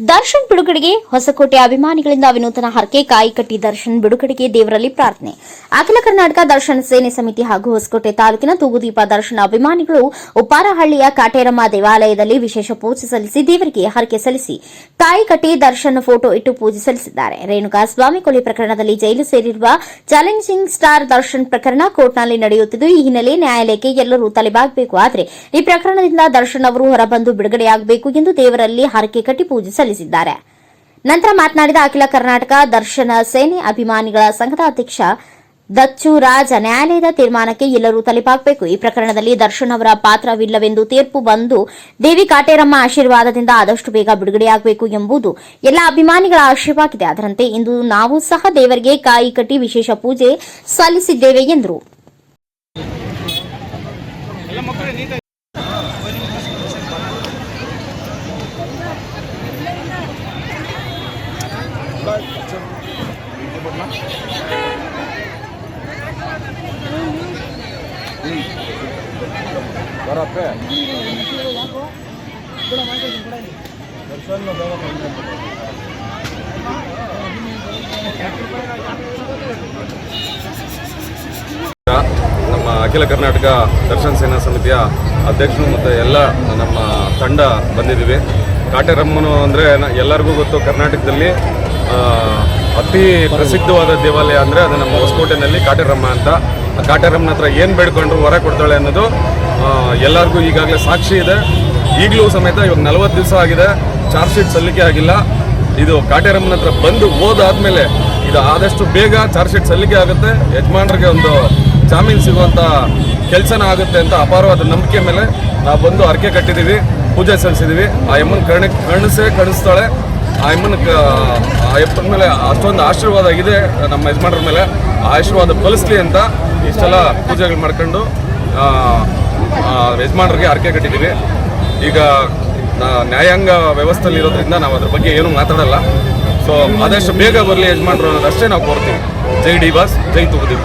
ದರ್ಶನ್ ಬಿಡುಗಡೆಗೆ ಹೊಸಕೋಟೆ ಅಭಿಮಾನಿಗಳಿಂದ ವಿನೂತನ ಹರಕೆ ಕಾಯಿ ಕಟ್ಟಿ ದರ್ಶನ್ ಬಿಡುಗಡೆಗೆ ದೇವರಲ್ಲಿ ಪ್ರಾರ್ಥನೆ. ಅಖಿಲ ಕರ್ನಾಟಕ ದರ್ಶನ್ ಸೇನೆ ಸಮಿತಿ ಹಾಗೂ ಹೊಸಕೋಟೆ ತಾಲೂಕಿನ ತೂಗುದೀಪ ದರ್ಶನ ಅಭಿಮಾನಿಗಳು ಉಪ್ಪಾರಹಳ್ಳಿಯ ಕಾಟೇರಮ್ಮ ದೇವಾಲಯದಲ್ಲಿ ವಿಶೇಷ ಪೂಜೆ ಸಲ್ಲಿಸಿ ದೇವರಿಗೆ ಹರಕೆ ಸಲ್ಲಿಸಿ. ಕಾಯಿ ಕಟ್ಟಿ ದರ್ಶನ್ ಫೋಟೋ ಇಟ್ಟು ಪೂಜೆ ಸಲ್ಲಿಸಿದ್ದಾರೆ. ರೇಣುಕಾ ಸ್ವಾಮಿ ಕೊಲೆ ಪ್ರಕರಣದಲ್ಲಿ ಜೈಲು ಸೇರಿರುವ ಚಾಲೆಂಜಿಂಗ್ ಸ್ಟಾರ್ ದರ್ಶನ್ ಪ್ರಕರಣ ಕೋರ್ಟ್ನಲ್ಲಿ ನಡೆಯುತ್ತಿದ್ದು, ಈ ಹಿನ್ನೆಲೆ ನ್ಯಾಯಾಲಯಕ್ಕೆ ಎಲ್ಲರೂ ತಲೆಬಾಗಬೇಕು. ಆದರೆ ಈ ಪ್ರಕರಣದಿಂದ ದರ್ಶನ್ ಅವರು ಹೊರಬಂದು ಬಿಡುಗಡೆಯಾಗಬೇಕು ಎಂದು ದೇವರಲ್ಲಿ ಹರಕೆ ಕಟ್ಟಿ ಪೂಜೆ ಸಲ್ಲಿಸಿದ್ದಾರೆ. ನಂತರ ಮಾತನಾಡಿದ ಅಖಿಲ ಕರ್ನಾಟಕ ದರ್ಶನ ಸೇನೆ ಅಭಿಮಾನಿಗಳ ಸಂಘದ ಅಧ್ಯಕ್ಷ ದಚ್ಚು ರಾಜ ನ್ಯಾಯಾಲಯದ ತೀರ್ಮಾನಕ್ಕೆ ಎಲ್ಲರೂ ತಲೆಪಾಗಬೇಕು ಈ ಪ್ರಕರಣದಲ್ಲಿ ದರ್ಶನ್ ಅವರ ಪಾತ್ರವಿಲ್ಲವೆಂದು ತೀರ್ಪು ಬಂದು ದೇವಿ ಕಾಟೇರಮ್ಮ ಆಶೀರ್ವಾದದಿಂದ ಆದಷ್ಟು ಬೇಗ ಬಿಡುಗಡೆಯಾಗಬೇಕು ಎಂಬುದು ಎಲ್ಲ ಅಭಿಮಾನಿಗಳ ಆಶಯವಾಗಿದೆ ಅದರಂತೆ ಇಂದು ನಾವು ಸಹ ದೇವರಿಗೆ ಕಾಯಿ ಕಟ್ಟಿ ವಿಶೇಷ ಪೂಜೆ ಸಲ್ಲಿಸಿದ್ದೇವೆ ಎಂದರು. ನಮ್ಮ ಅಖಿಲ ಕರ್ನಾಟಕ ದರ್ಶನ್ ಸೇನಾ ಸಮಿತಿಯ ಅಧ್ಯಕ್ಷರು ಮತ್ತು ಎಲ್ಲ ನಮ್ಮ ತಂಡ ಬಂದಿದ್ದೀವಿ. ಕಾಟೇರಮ್ಮನು ಅಂದರೆ ಎಲ್ಲರಿಗೂ ಗೊತ್ತು, ಕರ್ನಾಟಕದಲ್ಲಿ ಅತಿ ಪ್ರಸಿದ್ಧವಾದ ದೇವಾಲಯ ಅಂದರೆ ಅದು ನಮ್ಮ ಹೊಸಕೋಟೆನಲ್ಲಿ ಕಾಟೇರಮ್ಮ ಅಂತ. ಆ ಕಾಟೇರಮ್ಮನ ಹತ್ರ ಏನು ಬೇಡ್ಕೊಂಡ್ರು ಹೊರ ಕೊಡ್ತಾಳೆ ಅನ್ನೋದು ಎಲ್ಲರಿಗೂ ಈಗಾಗಲೇ ಸಾಕ್ಷಿ ಇದೆ. ಈಗಲೂ ಸಮೇತ ಇವಾಗ ನಲವತ್ತು ದಿವಸ ಆಗಿದೆ. ಚಾರ್ಜ್ ಶೀಟ್ ಸಲ್ಲಿಕೆ ಆಗಿಲ್ಲ. ಇದು ಕಾಟೇರಮ್ಮನ ಹತ್ರ ಬಂದು ಹೋದಾದ್ಮೇಲೆ ಇದು ಆದಷ್ಟು ಬೇಗ ಚಾರ್ಜ್ ಶೀಟ್ ಸಲ್ಲಿಕೆ ಆಗುತ್ತೆ. ಯಜಮಾನರಿಗೆ ಒಂದು ಜಾಮೀನು ಸಿಗುವಂಥ ಕೆಲಸನ ಆಗುತ್ತೆ ಅಂತ ಅಪಾರವಾದ ನಂಬಿಕೆ ಮೇಲೆ ನಾವು ಬಂದು ಅರ್ಕೆ ಕಟ್ಟಿದ್ದೀವಿ ಪೂಜೆ ಸಲ್ಲಿಸಿದ್ದೀವಿ ಆ ಯಮ್ಮನ ಕರ್ಣ ಕಣಿಸೇ ಕಣಿಸ್ತಾಳೆ. ಆ ಯಮ್ಮನ ಕ- ಆ ಯಪ್ಪನ ಮೇಲೆ ಅಷ್ಟೊಂದು ಆಶೀರ್ವಾದ ಆಗಿದೆ. ನಮ್ಮ ಯಜಮಾನರ ಮೇಲೆ ಆಶೀರ್ವಾದ ಫಲಿಸ್ಲಿ ಅಂತ ಇಷ್ಟೆಲ್ಲ ಪೂಜೆಗಳು ಮಾಡ್ಕೊಂಡು ಯಜಮಾನರಿಗೆ ಅರ್ಕೆ ಕಟ್ಟಿದ್ದೀವಿ. ಈಗ ನ್ಯಾಯಾಂಗ ವ್ಯವಸ್ಥೆಯಲ್ಲಿ ಇರೋದ್ರಿಂದ ನಾವು ಅದ್ರ ಬಗ್ಗೆ ಏನು ಮಾತಾಡಲ್ಲ. ಸೊ ಆದಷ್ಟು ಬೇಗ ಬರಲಿ ಯಜಮಾನ್ರು ಅನ್ನೋದಷ್ಟೇ ನಾವು ಕೋರ್ತೀವಿ. ಜೈ ಡಿ ಬಾಸ್, ಜೈ ತುಗುದೀಪ.